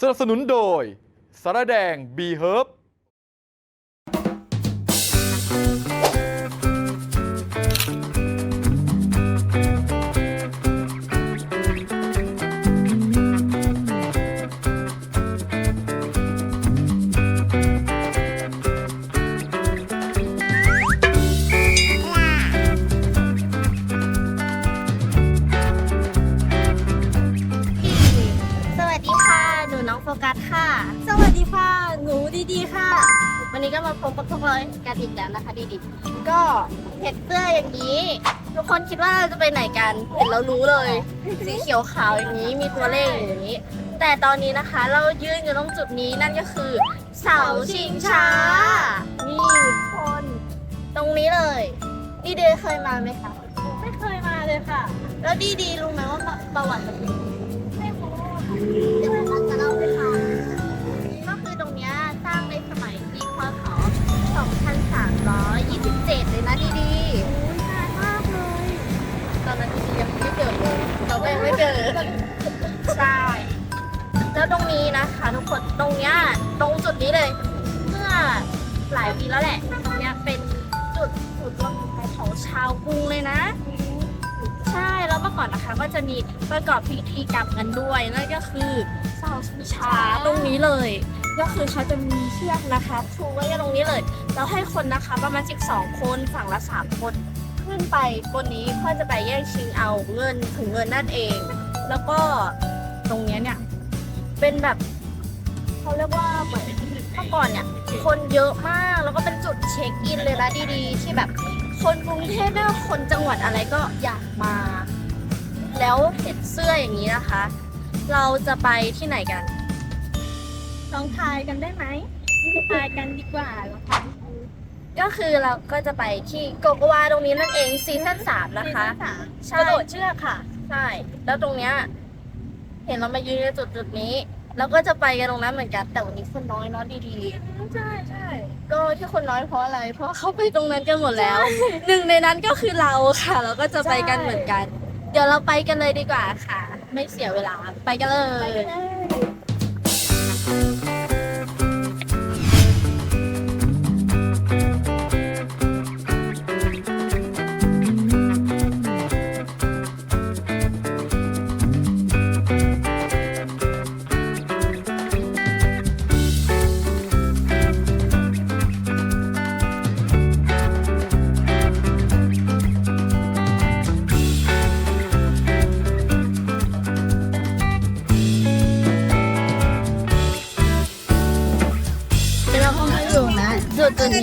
สนับสนุนโดยสารแดงบีเฮิร์บ นนี้ก็มาพบกับพวกเรากันอีกแล้วนะคะดีดีก็เห็นเสื้ออย่างนี้ ทุกคนคิดว่าเราจะไปไหนกันเห็นเรารู้เลย สีเขียวขาวอย่างนี้มีตัวเลขอยู่อย่างนี้ แต่ตอนนี้นะคะเรายืนอยู่ตรงจุดนี้นั่นก็คือ เสาชิงช้านี่ทุกคน ตรงนี้เลยดีเดย์เคยมาไหมคะไม่เคยมาเลยค่ะ แล้วดีดีรู้ไหมว่าประวัติมันเป็นยังไงไม่รู้ 2327 เลยนะดีดีนานมากเลยตอนนั้นดีดียังไม่เกิดเลยเราก็ยังไม่เกิดใช่แล้วตรงนี้นะคะทุกคนตรงเนี้ยตรงจุดนี้เลย เมื่อหลายปีแล้วแหละตรงเนี้ยเป็นจุดจุดรวมใจของชาวกรุงเลยนะ ใช่แล้วเมื่อก่อนนะคะก็จะมีประกอบพิธีกรรมกันด้วยนั่นก็คือเสาชิงช้าตรงนี้เลย ก็คือเขาจะมีเชือกนะคะชูไว้ตรงนี้เลย แล้วให้คนนะคะประมาณ 12 คนฝั่งละ 3 คน ขึ้นไปบนนี้เพื่อจะไปแย่งชิงเอาเงินถึงเงินนั่นเอง แล้วก็ตรงเนี้ยเนี่ยเป็นแบบเขาเรียกว่าเหมือนเมื่อก่อนเนี่ยคนเยอะมากแล้วก็เป็นจุดเช็คอินเลยนะดีๆ ที่แบบคนกรุงเทพไม่ว่าคนจังหวัดอะไรก็อยากมา แล้วเห็นเสื้ออย่างนี้นะคะ เราจะไปที่ไหนกันลองทายกันได้ไหมทายกันดีกว่าลองทาย ก็คือเราก็จะไปที่โกโกวาตรงนี้นั่นเองซีซั่นสามนะคะ ใช่ กระโดดเชือกค่ะ ใช่ แล้วตรงเนี้ยเห็นเรามายืนในจุดจุดๆนี้ แล้วก็จะไปกันตรงนั้นเหมือนกัน แต่วันนี้คนน้อยเนาะดีใช่ใช่ๆ ก็ที่คนน้อยเพราะอะไร เพราะเขาไปตรงนั้นกันหมดแล้ว หนึ่งในนั้นก็คือเราค่ะ เราก็จะไปกันเหมือนกัน เดี๋ยวเราไปกันเลยดีกว่าค่ะ ไม่เสียเวลา ไปกันเลยเรา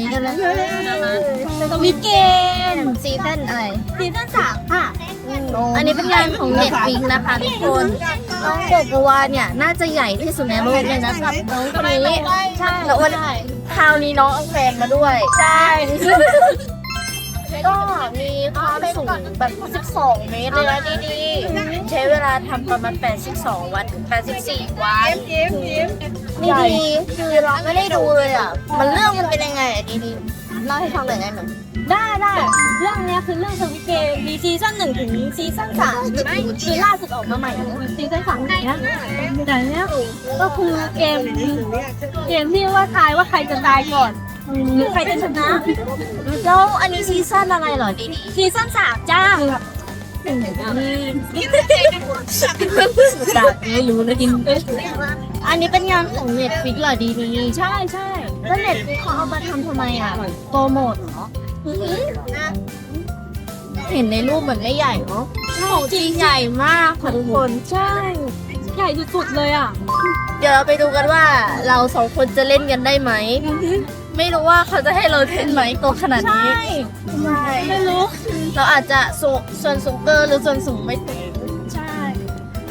นี้กันแล้วสวิตเกมซีซั่นอะไรซีซั่นสามค่ะ อันนี้เป็นงานของเน็ตฟิกนะคะทุกคนน้องโกโกวาเนี่ยน่าจะใหญ่ที่สุดในโลกเลยนะสำหรับน้องคนนี้ใช่แล้ววันคราวนี้น้องเอาแฟนมาด้วย ใช่ ก็มีความสูงแบบ 12 เมตรเลยนะดีๆ ใช้เวลาทำประมาณ 82 วันถึง84 วัน ยิ้มยิ้มนี่ดีคือเราไม่ได้ดูเลยอะ มันเรื่องมันเป็นยังไงอะดีๆเล่าให้ฟังหน่อยได้ไหมได้ได้เรื่องเนี้ยคือเรื่องสวิตเกมมีซีซั่นหนึ่งถึงซีซั่นสามคือล่าสุดออกมาใหม่ซีซั่นสามเนี้ยแต่เนี้ยก็คือเกมเกมที่ว่าทายว่าใครจะตายก่อนหรือใครจะชนะแล้วอันนี้ซีซั่นอะไรเหรอดีซีซั่นสามจ้าๆไม่รู้นะดิ อันนี้เป็นงานของเน็ตฟิกเหรอดีๆใช่ใช่แล้วเน็ตฟิกเขาเอามาทำทำไมอะโปรโมทเหรอเห็นในรูปเหมือนไม่ใหญ่เนาะของจริงใหญ่มากค่ะทุกคน ใช่ ใหญ่สุดๆเลยอะ เดี๋ยวเราไปดูกันว่าเราสองคนจะเล่นกันได้ไหม ไม่รู้ว่าเขาจะให้เราเล่นไหมตัวขนาดนี้ใช่ไม่รู้ เราอาจจะสูงส่วนสูงเกินหรือส่วนสูงไม่ถึงใช่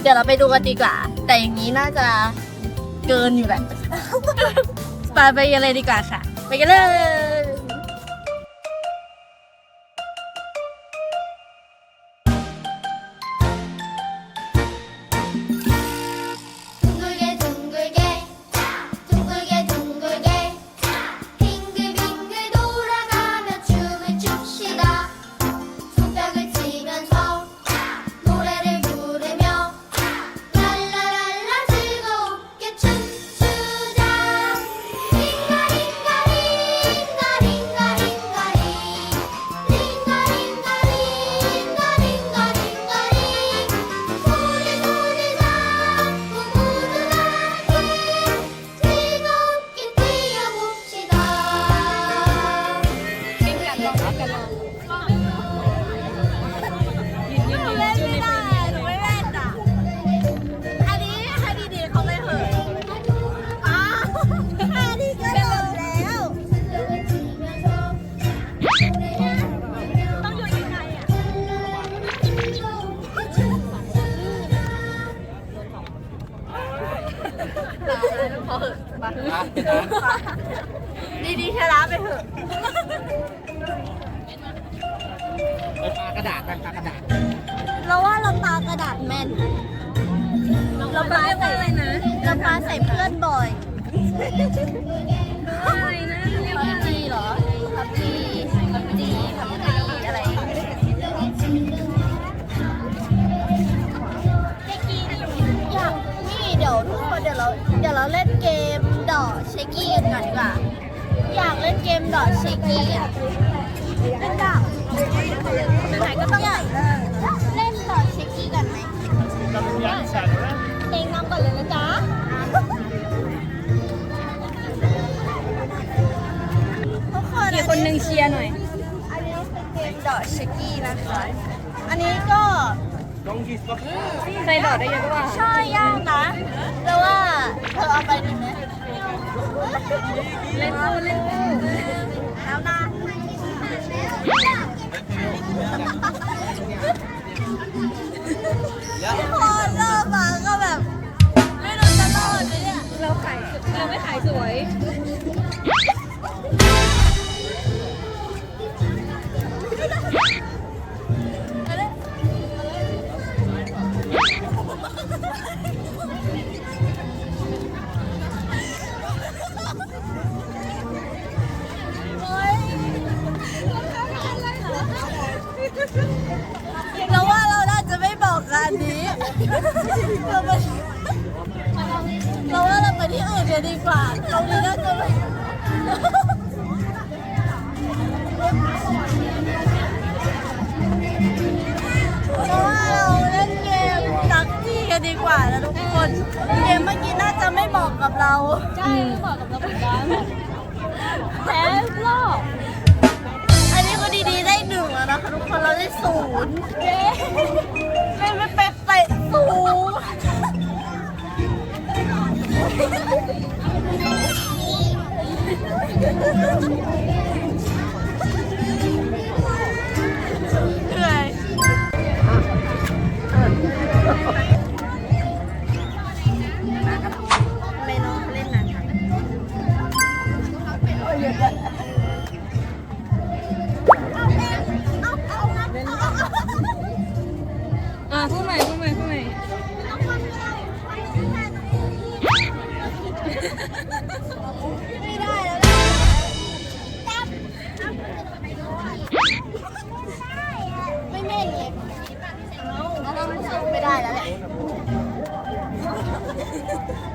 เดี๋ยวเราไปดูกันดีกว่า แต่อย่างนี้น่าจะ เกินอยู่แหละ ไปไปยังเลยดีกว่าค่ะ ไปกันเลย ดีๆชนะไปเถอะไปปากระดาษไปปากระดาษ เราว่าเราปากระดาษแม่น เราปาใส่เราปาใส่เพื่อนบ่อยอะไรนะเรียกพัว่าบจีเหรอพับจีพับจีพับจีอะไรอยากนี่เดี๋ยวทุกคนเดี๋ยวเราเดี๋ยวเราเล่นเกมดอทเชคกี้กันก่อนดีกว่า อยากเล่นเกมดอทเชคกี้อะเป็นดาบไหนๆก็ต้องอยากเล่นดอทเชคกี้กันไหมเองนำก่อนเลยนะจ๊ะทุกคนอีกคนหนึ่งเชียร์หน่อย อันนี้เป็นเกมดอทเชคกี้นะคะ อันนี้ก็ใจดอดได้เยอะกว่า ใช่ยากนะ แต่ว่าเธอเอาไปดีไหม เล่นคู่เล่นคู่แล้วนะพอเริ่มมาก็แบบ ไม่รู้จะรอดไหมเนี่ยเราขายเราไม่ขายสวย ที่อื่นจะดีกว่าตรงนี้น่าจะไม่เราว่าเราเล่นเกมดักจี้กันดีกว่านะทุกคน เกมเมื่อกี้น่าจะไม่เหมาะกับเรา ใช่เหมาะกับเราเหมือนกันแพ้รอบอันนี้ก็ดีๆได้หนึ่งแล้วนะคะทุกคนเราได้ศูนย์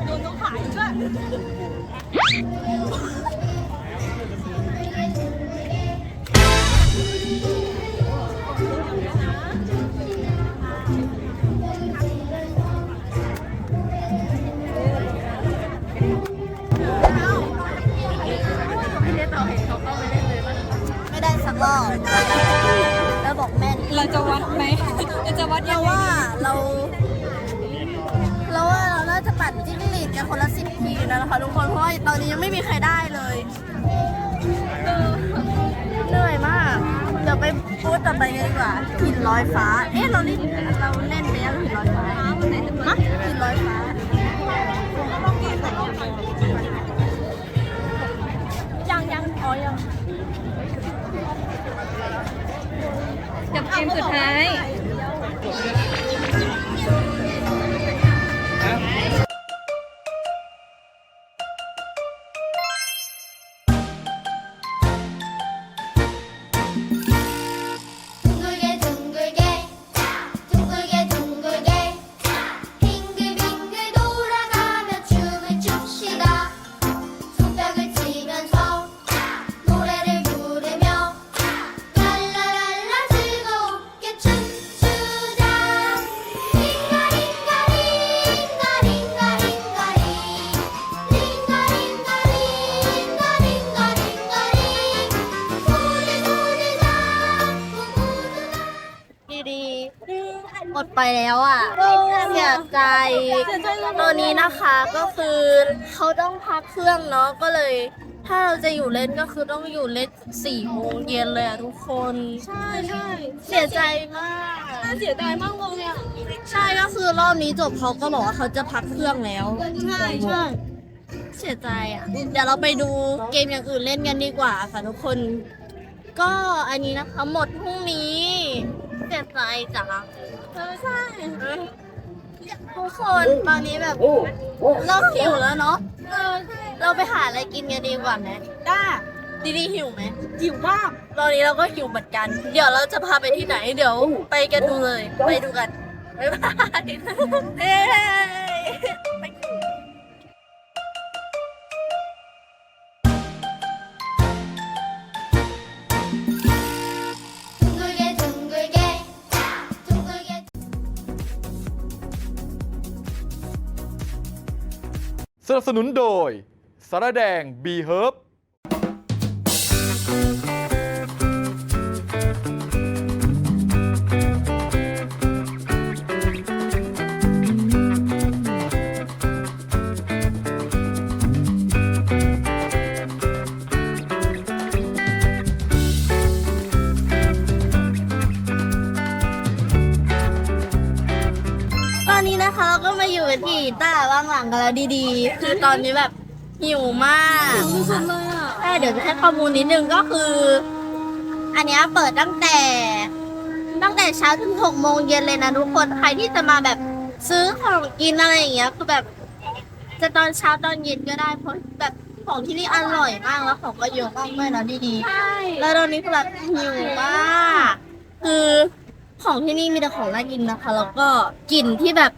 โดนต้องขายด้วยไม่ได้สักรอบแล้วบอกแม่น เราจะวัดไหม เราจะวัดยัเรางไง ว่าเรา จิ้งหรีดกันคนละสิบทีนะคะทุกคนเพราะว่าตอนนี้ยังไม่มีใครได้เลยเหนื่อยมาก เดี๋ยวไปพูดต่อไปกันดีกว่าหินลอยฟ้า เอ๊ะเราเล่นเราเล่นไปยังหินลอยฟ้าฮะหินลอยฟ้ายังยังอ๋อยังกับเกมสุดท้าย ไปแล้วอะเสียใจตอนนี้นะคะก็คือเขาต้องพักเครื่องเนาะก็เลย ถ้าเราจะอยู่เล่นก็คือต้องอยู่เล่นสี่โมงเย็นเลยอะทุกคน ใช่ใช่เสียใจมากน่าเสียดายมากเลยอะใช่ก็คือรอบนี้จบเขาก็บอกว่าเขาจะพักเครื่องแล้วใช่ใช่เสียใจอะเดี๋ยวเราไปดูเกมอย่างอื่นเล่นกันดีกว่าค่ะทุกคน ก็อันนี้นะคะหมดพรุ่งนี้เสียใจจ้ะ เออใช่ทุกคนตอนนี้แบบเริ่มหิวแล้วเนาะเออเราไปหาอะไรกินกันดีกว่าไหมได้ดีดีหิวไหมหิวมากตอนนี้เราก็หิวเหมือนกัน เดี๋ยวเราจะพาไปที่ไหนเดี๋ยว ไปกันดูเลย ไปดูกันบ๊ายบาย นับสนุนโดยสารแดงบีเฮิร์บ แล้วดีๆ คือตอนนี้แบบหิวมากใช่เดี๋ยวจะให้ข้อมูลนิดนึงก็คือ อันเนี้ยเปิดตั้งแต่ ตั้งแต่เช้าถึงหกโมงเย็นเลยนะทุกคนใครที่จะมาแบบซื้อของกินอะไรอย่างเงี้ยคือแบบจะตอนเช้าตอนเย็นก็ได้เพราะแบบของที่นี่อร่อยมากแล้วของก็เยอะมากด้วยนะดีๆใช่แล้วตอนนี้คือแบบหิวมากคือของที่นี่มีแต่ของน่ากินนะคะ แล้วก็กลิ่นที่แบบ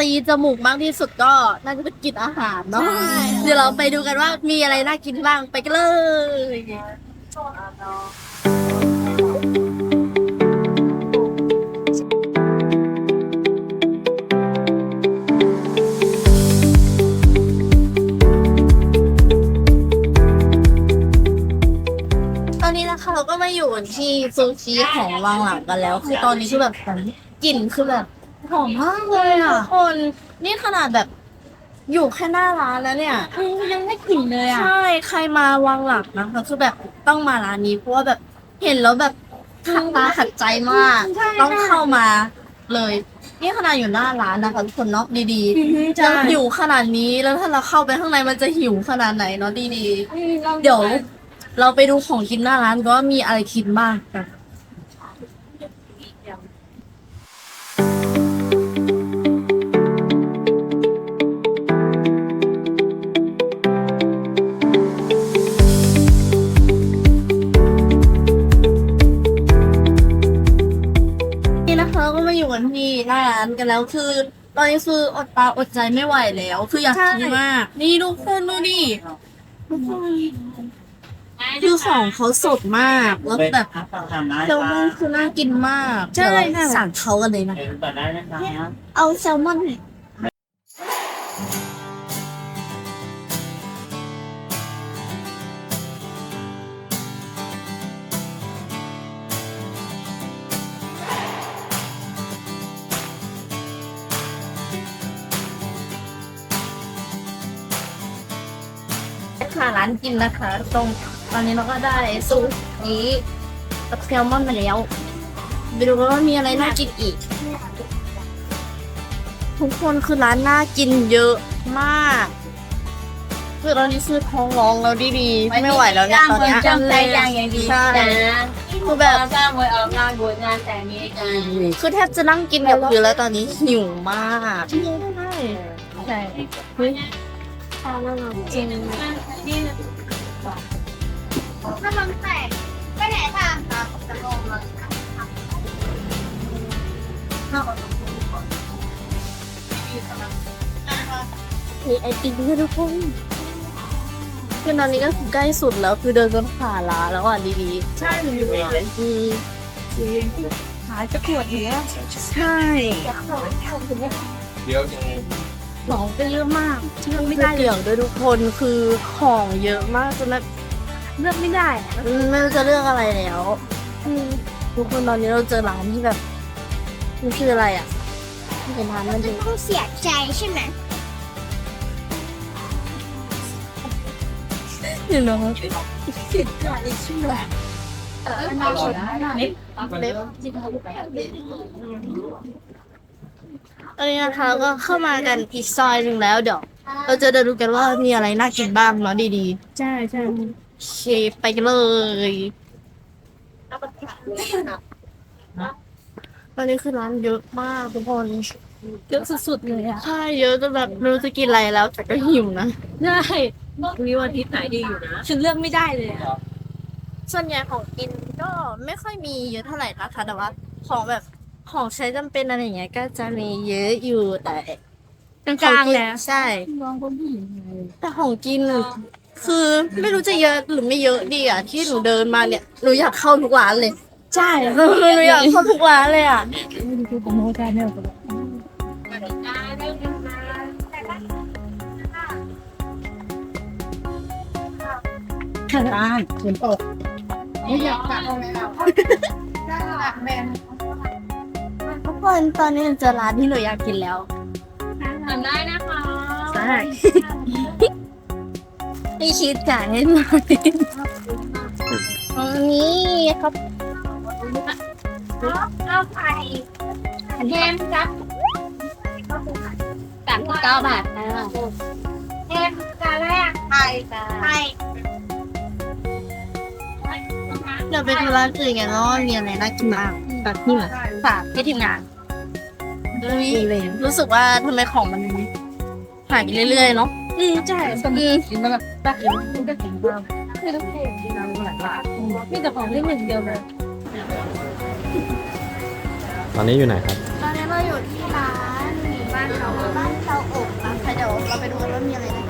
ตีจมูกมากที่สุดก็น่าจะเป็นกลิ่นอาหารเนาะเดี๋ยวเราไปดูกันว่ามีอะไรน่ากินบ้างไปกันเลย ตอนนี้นะคะเราก็มาอยู่ที่ซูชิของวางหลังกันแล้ว คือตอนนี้คือแบบกลิ่นคือแบบ หอมมากเลยอะทุกคนนี่ขนาดแบบอยู่แค่หน้าร้านแล้วเนี่ยยังไม่กลิ่นเลยอะใช่ใครมาวางหลักนะคะคือแบบต้องมาร้านนี้เพราะว่าแบบเห็นแล้วแบบขัดตาขัดใจมากใช่ต้องเข้ามาเลย นี่ขนาดอยู่หน้าร้านนะคะทุกคนเนาะดีใช่ๆจะหิวขนาดนี้แล้วถ้าเราเข้าไปข้างในมันจะหิวขนาดไหนเนาะดีๆเดี๋ยว เราไปดูของกินหน้าร้านก็มีอะไรกินบ้างกันนี่ ก็มาอยู่กันที่หน้าร้านกันแล้วคือ ตอนนี้คืออดตาอดใจไม่ไหวแล้ว คืออยากกินมาก นี่ทุกคนดูดิทุกคนคือของเขาสดมากแล้วแบบแซลมอนคือน่ากินมากใช่เดี๋ยวค่ะสั่งเขากันเลยนะเปิดได้นะครับเอาแซลมอน กินนะคะ ตรงตอนนี้เราก็ได้ซุปนี้กับแซลมอนมาแล้วไปดูกันว่ามีอะไรน่ากินอีก ทุกคนคือร้านน่ากินเยอะมากคือตอนนี้ซื้อท้องร้องแล้วดีๆไม่ไหวแล้วเนี่ยตอนเนี้ยจำใจอย่างอย่างดีใช่นะคือแบบจ้างไว้ออกงานบวชงานแต่งนี้กันคือแทบจะนั่งกินกับพื้นแล้วตอนนี้หิวมากใช่ใช่ เฮ้ยจริงนี่ถ้ามันแตกไปไหนทางครับจะลงเลยมีไอติมด้วยทุกคนคือตอนนี้ก็คือใกล้สุดแล้วคือเดินจนผ่านร้าแล้วอะดีๆ ใช่หนูอยู่เลยอืมหายจะปวดอย่างเงี้ยใช่ เดี๋ยว ของก็เยอะมากเชื่อไม่ไม่ได้ได้เหลืองด้วยทุกคนคือของเยอะมากจนแบบเลือกไม่ได้อืมไม่รู้จะเลือกอะไรแล้ว อืมทุกคนตอนนี้เราเจอร้านที่แบบมันคืออะไรอะเป็นร้านมันดูต้องเสียใจใช่ไหมเดี๋ยวนะนิดเล็บ ตอนนี้นะคะก็เข้ามากันอีกซอยหนึ่งแล้วเดี๋ยวเราจะเดินดูกันว่ามีอะไรน่ากินบ้างเนาะดีใช่ใช่ๆโอเคไปกันเลยตอนนี้คือร้านเยอะมากทุกคนเยอะสุดๆเลยอะใช่เยอะจนแบบไม่รู้จะกินอะไรแล้วแต่ก็หิวนะใช่มีวันอาทิตย์ไหนดีอยู่นะฉันเลือกไม่ได้เลยอะส่วนใหญ่ของกินก็ไม่ค่อยมีเยอะเท่าไหร่นะคะแต่ว่าของแบบ ของใช้จำเป็นอะไรอย่างเงี้ยก็จะมีเยอะอยู่แต่กลางๆแล้ว ใช่มองคนผู้หญิงไงแต่ของกิน คือไม่รู้จะเยอะหรือไม่เยอะดีอะที่หนูเดินมาเนี่ยหนูอยากเข้าทุกร้านเลยใช่หนูอยากเข้าทุกร้านเลยอะ ไม่ดูของโมกันเนี่ยได้ฝนตกไม่อยากกลับเลยเราได้หลักแมนทุก คนตอนนี้หนูเจอร้านที่หนูอยากกินแล้ว ทำได้นะคะใช่ พี่คิดจ่ายให้หน่อยอันนี้ครับข้าวไข่แฮมครับสามสิบเก้าบาทค่ะแฮมจานแรกไข่ไข่เดี๋ยวไปดูร้านอื่นกันว่ามีอะไรน่ากินบ้างแบบนี้เหรอ ฝากให้ทีมงานรู้สึกว่าทำไมของมันหายไปเรื่อยๆเนาะอืมใช่อืมกินมาแบบตักกินมันก็กินบ้างไม่ต้องเก่งมีแต่ของเล่นหนึ่างเดียวเลยตอนนี้อยู่ไหนครับ ตอนนี้เราอยู่ที่ร้านบ้านเขาบ้านเตาอบนะคะเดี๋ยวเราไปดูกันว่ามีอะไรนะต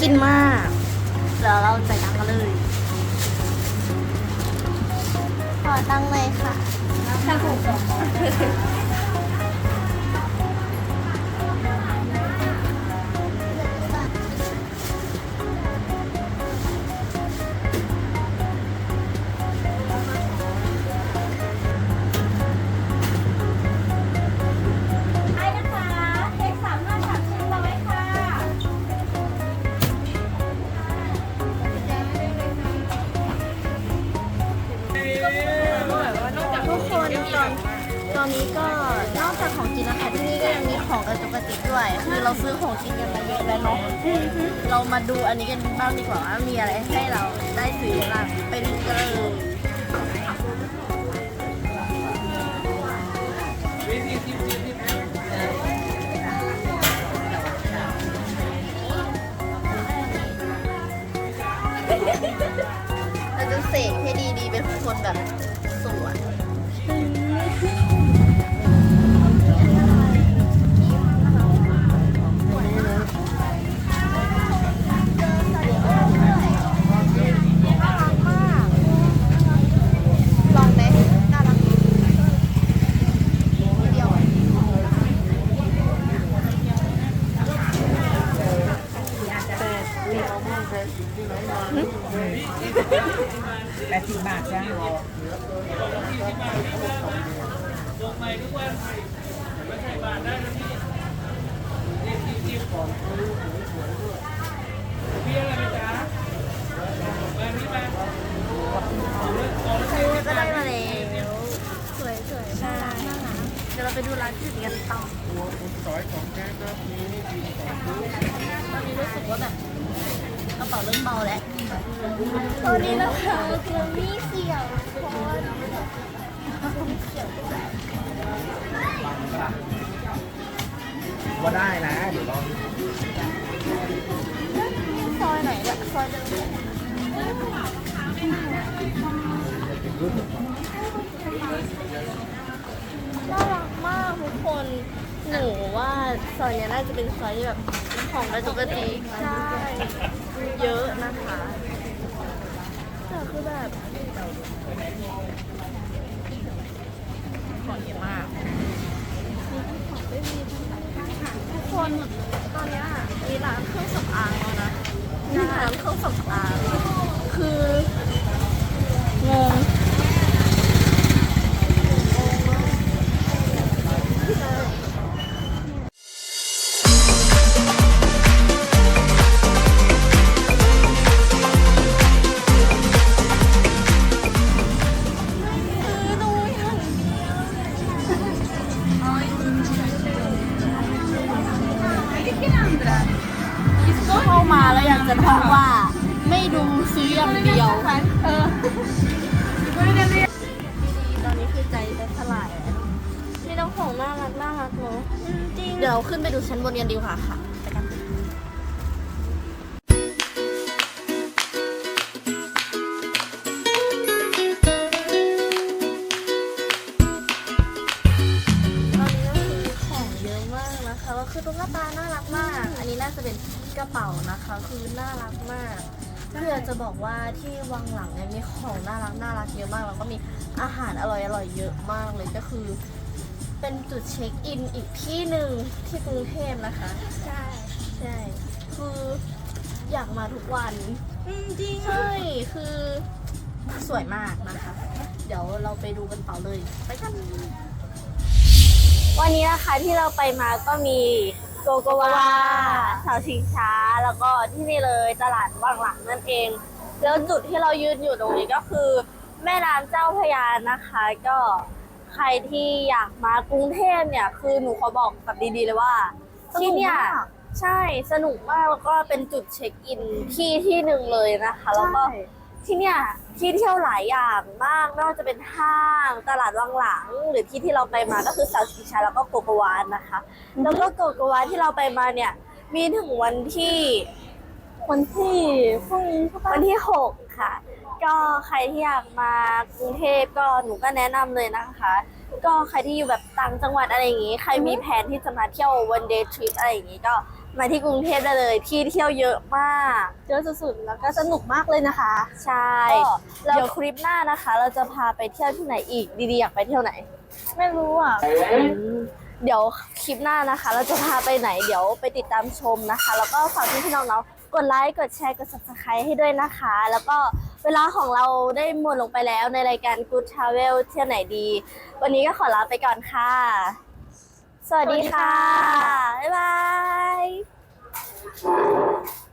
กินมาก นนี้ก็นอกจากของกินนะคะที่นี่ก็ยังมีของกระจุกกระติกด้วย คือเราซื้อของกินกันมาเยอะแล้วเนาะเรามาดูอันนี้กันบ้างดีกว่าว่ามีอะไรให้เราได้ซื้อบ้างไปดูกันเลยเราจะเสกให้ดีๆเป็นคนแบบ ต่อตอนนี้รู้สึกว่าแบบกระเป๋าเริ่มเบาแล้ว ตอนนี้นะคะคือมีเสี่ยวคนว่าได้นะเดี๋ยวลองซอยไหนเนี่ยซอยเดิมน่ารักมากทุกคน หนูว่าซอยเนี้ยน่าจะเป็นซอยที่แบบของกระจุกกระติกใช่เยอะนะคะแต่คือแบบของเยอะมากทุกคนตอนเนี้ยมีร้านเครื่องสำอางแล้วนะมีร้านเครื่องสำอาง น้องของน่ารักน่ารักเนอะจริงเดี๋ยวขึ้นไปดูชั้นบนกันดีกว่าค่ะไปกันตอนนี้ก็คือของเยอะมากนะคะก็คือตุ๊กตาน่ารักมาก อันนี้น่าจะเป็นกระเป๋านะคะ คือน่ารักมากคืออยากจะบอกว่าที่วังหลังเนี่ยมีของน่ารักน่ารักเยอะมาก แล้วก็มีอาหารอร่อยอร่อยเยอะมากเลยก็คือ เป็นจุดเช็คอินอีกที่หนึ่งที่กรุงเทพนะคะ ใช่ใช่คืออยากมาทุกวันจริงใช่คือสวยมากนะคะ เดี๋ยวเราไปดูกันต่อเลยไปกันวันนี้นะคะที่เราไปมาก็มีโกโกวาเสาชิงช้า แล้วก็ที่นี่เลยตลาดวังหลังนั่นเอง แล้วจุดที่เรายืนอยู่ตรงนี้ก็คือ แม่น้ำเจ้าพระยานะคะก็ ใครที่อยากมากรุงเทพเนี่ย คือหนูขอบอกแบบดีๆเลยว่าที่เนี่ยใช่สนุกมากแล้วก็เป็นจุดเช็คอินที่ที่หนึ่งเลยนะคะ แล้วก็ที่เนี่ยที่เที่ยวหลายอย่างมากไม่ว่าจะเป็นห้างตลาดวังหลัง หรือที่ที่เราไปมาก็คือเซาชิงชาแล้วก็โกโกวานนะคะ แล้วก็โกโกวานที่เราไปมาเนี่ย มีถึงวันที่วันที่พรุ่งนี้ใช่ปะวันที่6ค่ะ ก็ใครที่อยากมากรุงเทพก็หนูก็แนะนำเลยนะคะ ก็ใครที่อยู่แบบต่างจังหวัดอะไรอย่างงี้ ใครมีแผนที่จะมาเที่ยว one day trip อะไรอย่างงี้ก็มาที่กรุงเทพได้เลยที่เที่ยวเยอะมาก เยอะสุดๆแล้วก็สนุกมากเลยนะคะ ใช่ก็เดี๋ยวคลิปหน้านะคะ เราจะพาไปเที่ยวที่ไหนอีกดีๆอยากไปเที่ยวไหน ไม่รู้อะ เดี๋ยวคลิปหน้านะคะ เราจะพาไปไหนเดี๋ยวไปติดตามชมนะคะ แล้วก็ฝากพี่ๆน้องๆ กดไลค์กดแชร์กด subscribe ให้ด้วยนะคะ แล้วก็เวลาของเราได้หมดลงไปแล้วในรายการ Good Travel เที่ยวไหนดี วันนี้ก็ขอลาไปก่อนค่ะ สวัสดีค่ะ บ๊ายบาย